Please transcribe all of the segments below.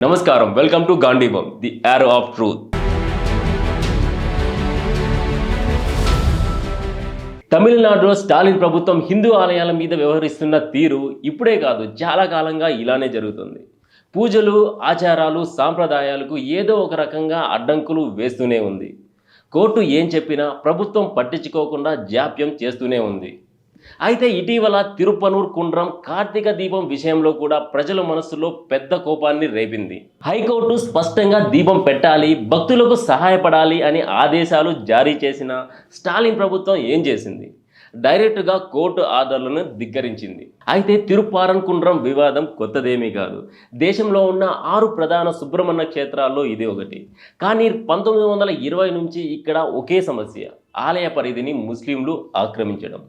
నమస్కారం. Welcome to Gandeevam the arrow of truth తమిళనాడులో స్టాలిన్ ప్రభుత్వం హిందూ ఆలయాల మీద వ్యవహరిస్తున్న తీరు ఇప్పుడే కాదు చాలా కాలంగా ఇలానే జరుగుతుంది. పూజలు ఆచారాలు సాంప్రదాయాలకు ఏదో ఒక రకంగా అడ్డంకులు వేస్తూనే ఉంది. కోర్టు ఏం చెప్పినా ప్రభుత్వం పట్టించుకోకుండా జాప్యం చేస్తూనే ఉంది. అయితే ఇటీవల తిరుపనూర్ కుండ్రం కార్తీక దీపం విషయంలో కూడా ప్రజల మనస్సులో పెద్ద కోపాన్ని రేపింది. హైకోర్టు స్పష్టంగా దీపం పెట్టాలి భక్తులకు సహాయపడాలి అని ఆదేశాలు జారీ చేసిన స్టాలిన్ ప్రభుత్వం ఏం చేసింది? డైరెక్ట్గా కోర్టు ఆర్డర్లను ధిక్కరించింది. అయితే తిరుపారన్ కుండ్రం వివాదం కొత్తదేమీ కాదు. దేశంలో ఉన్న ఆరు ప్రధాన సుబ్రహ్మణ్య క్షేత్రాల్లో ఇది ఒకటి. కానీ పంతొమ్మిది వందల ఇరవై నుంచి ఇక్కడ ఒకే సమస్య ఆలయ పరిధిని ముస్లింలు ఆక్రమించడం.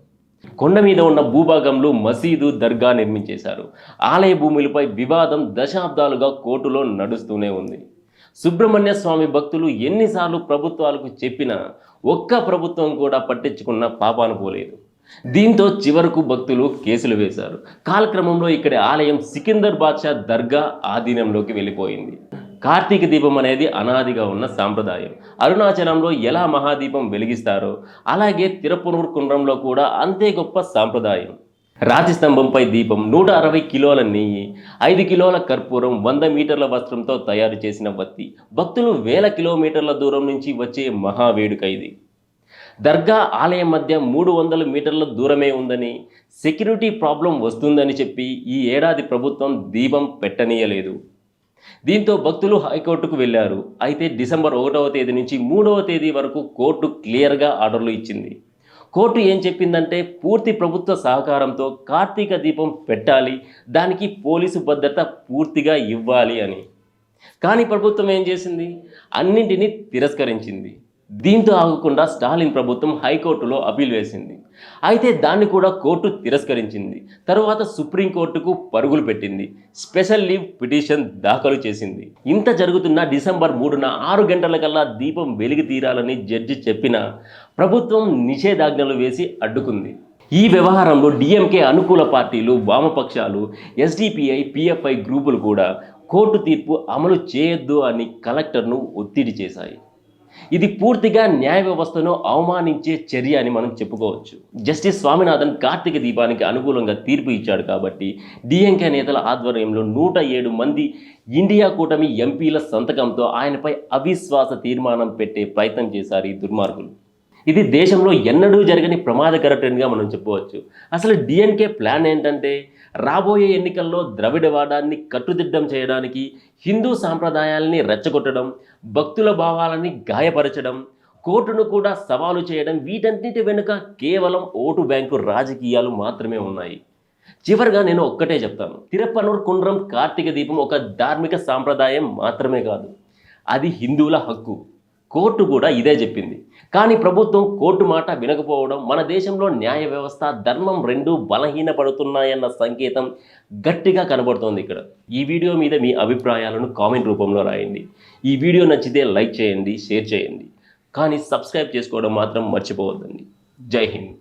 కొండ మీద ఉన్న భూభాగంలో మసీదు దర్గా నిర్మించేశారు. ఆలయ భూములపై వివాదం దశాబ్దాలుగా కోర్టులో నడుస్తూనే ఉంది. సుబ్రహ్మణ్య స్వామి భక్తులు ఎన్నిసార్లు ప్రభుత్వాలకు చెప్పినా ఒక్క ప్రభుత్వం కూడా పట్టించుకున్న పాపాను పోలేదు దీంతో చివరకు భక్తులు కేసులు వేశారు. కాలక్రమంలో ఇక్కడి ఆలయం సికిందర్ బాద్షా దర్గా ఆధీనంలోకి వెళ్ళిపోయింది. కార్తీక దీపం అనేది అనాదిగా ఉన్న సాంప్రదాయం. అరుణాచలంలో ఎలా మహాదీపం వెలిగిస్తారో అలాగే తిరుపనూర్ కుండ్రంలో కూడా అంతే గొప్ప సాంప్రదాయం. రాతి స్తంభంపై దీపం నూట అరవై కిలోల నెయ్యి ఐదు కిలోల కర్పూరం వంద మీటర్ల వస్త్రంతో తయారు చేసిన వత్తి భక్తులు వేల కిలోమీటర్ల దూరం నుంచి వచ్చే మహావేడుక ఇది. దర్గా ఆలయం మధ్య మూడు వందల మీటర్ల దూరమే ఉందని సెక్యూరిటీ ప్రాబ్లం వస్తుందని చెప్పి ఈ ఏడాది ప్రభుత్వం దీపం పెట్టనీయలేదు. దీంతో భక్తులు హైకోర్టుకు వెళ్ళారు అయితే డిసెంబర్ ఒకటవ తేదీ నుంచి మూడవ తేదీ వరకు కోర్టు క్లియర్గా ఆర్డర్లు ఇచ్చింది. కోర్టు ఏం చెప్పిందంటే పూర్తి ప్రభుత్వ సహకారంతో కార్తీక దీపం పెట్టాలి దానికి పోలీసు భద్రత పూర్తిగా ఇవ్వాలి అని. కానీ ప్రభుత్వం ఏం చేసింది? అన్నింటినీ తిరస్కరించింది. దీంతో ఆగకుండా స్టాలిన్ ప్రభుత్వం హైకోర్టులో అప్పీల్ వేసింది. అయితే దాన్ని కూడా కోర్టు తిరస్కరించింది. తరువాత సుప్రీంకోర్టుకు పరుగులు పెట్టింది. స్పెషల్ లీవ్ పిటిషన్ దాఖలు చేసింది. ఇంత జరుగుతున్న డిసెంబర్ మూడున ఆరు గంటలకల్లా దీపం వెలిగి తీరాలని జడ్జి చెప్పినా ప్రభుత్వం నిషేధాజ్ఞలు వేసి అడ్డుకుంది. ఈ వ్యవహారంలో డిఎంకే అనుకూల పార్టీలు వామపక్షాలు ఎస్డిపిఐ పిఎఫ్ఐ గ్రూపులు కూడా కోర్టు తీర్పు అమలు చేయొద్దు అని కలెక్టర్ను ఒత్తిడి చేశాయి. ఇది పూర్తిగా న్యాయ వ్యవస్థను అవమానించే చర్య అని మనం చెప్పుకోవచ్చు. జస్టిస్ స్వామినాథన్ కార్తీక దీపానికి అనుకూలంగా తీర్పు ఇచ్చాడు కాబట్టి డిఎంకే నేతల ఆధ్వర్యంలో నూట ఏడు మంది ఇండియా కూటమి ఎంపీల సంతకంతో ఆయనపై అవిశ్వాస తీర్మానం పెట్టే ప్రయత్నం చేశారు ఈ దుర్మార్గులు. ఇది దేశంలో ఎన్నడూ జరగని ప్రమాదకర ట్రెండ్గా మనం చెప్పవచ్చు అసలు డిఎన్కే ప్లాన్ ఏంటంటే రాబోయే ఎన్నికల్లో ద్రవిడవాదాన్ని కట్టుదిట్టం చేయడానికి హిందూ సాంప్రదాయాల్ని రెచ్చగొట్టడం భక్తుల భావాలని గాయపరచడం కోర్టును కూడా సవాలు చేయడం వీటన్నిటి వెనుక కేవలం ఓటు బ్యాంకు రాజకీయాలు మాత్రమే ఉన్నాయి. చివరిగా నేను ఒక్కటే చెప్తాను. తిరుపనూర్ కుండ్రం కార్తీక దీపం ఒక ధార్మిక సాంప్రదాయం మాత్రమే కాదు. అది హిందువుల హక్కు. కోర్టు కూడా ఇదే చెప్పింది. కానీ ప్రభుత్వం కోర్టు మాట వినకపోవడం మన దేశంలో న్యాయ వ్యవస్థ ధర్మం రెండూ బలహీనపడుతున్నాయన్న సంకేతం గట్టిగా కనబడుతోంది ఇక్కడ. ఈ వీడియో మీద మీ అభిప్రాయాలను కామెంట్ రూపంలో రాయండి. ఈ వీడియో నచ్చితే లైక్ చేయండి షేర్ చేయండి. కానీ సబ్స్క్రైబ్ చేసుకోవడం మాత్రం మర్చిపోవద్దండి. జై హింద్.